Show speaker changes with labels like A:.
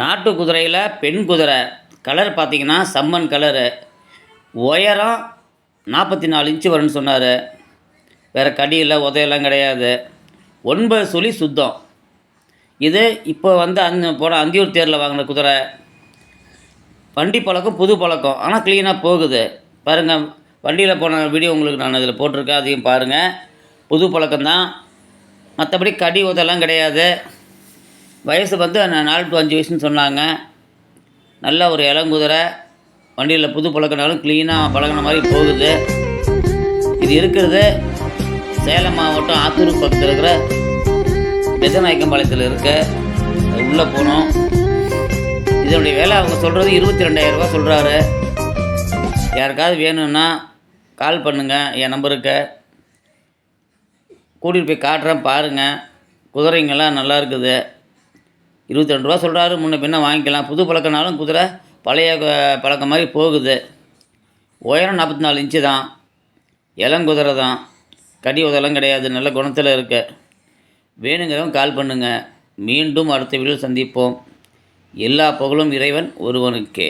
A: நாட்டு குதிரையில் பெண் குதிரை. கலர் பார்த்திங்கன்னா சம்மன் கலரு உயரம் நாற்பத்தி நாலு இன்ச்சு வரும்னு சொன்னார். வேறு கடியில் உதையெல்லாம் கிடையாது. ஒன்பது சுழி சுத்தம். இது இப்போ வந்து அந்த போன அந்தியூர் தேரில் வாங்கின குதிரை. வண்டி பழக்கம் புது பழக்கம். ஆனால் க்ளீனாக போகுது. பாருங்கள் வண்டியில் போன வீடியோ உங்களுக்கு நான் இதில் போட்டிருக்கேன் அதையும் பாருங்கள் புது பழக்கம்தான். மற்றபடி கடி உதெல்லாம் கிடையாது. வயசு வந்து நாலு டு அஞ்சு வயசுன்னு சொன்னாங்க. நல்ல ஒரு இளங்குதிரை வண்டியில் புது பழக்கினாலும் க்ளீனாக பழகின மாதிரி போகுது. இது இருக்கிறது சேலம் மாவட்டம் ஆத்தூர் பக்கத்தில் இருக்கிற பெசநாயக்கம்பாளையத்தில் இருக்க. உள்ளே போனோம். இதனுடைய விலை அவங்க சொல்கிறது இருபத்தி ரெண்டாயிரரூபா சொல்கிறாரு யாருக்காவது வேணும்னா கால் பண்ணுங்கள் என் நம்பருக்கு கூட்டிகிட்டு போய் காட்டுறேன் பாருங்கள் குதிரைங்கெல்லாம் நல்லா இருக்குது. இருபத்தி ரெண்டு ரூபா சொல்கிறாரு முன்ன பின்ன வாங்கிக்கலாம். புது பழக்கனாலும் குதிரை பழைய பழக்கம் மாதிரி போகுது. உயரம் நாற்பத்தி நாலு இன்ச்சு தான். இளங்குதிரை தான். கடி உதெல்லாம் கிடையாது. நல்ல குணத்தில் இருக்கு. வேணுங்கிறவங்க கால் பண்ணுங்கள் மீண்டும் அடுத்த வீடியோ சந்திப்போம். எல்லா புகழும் இறைவன் ஒருவனுக்கே.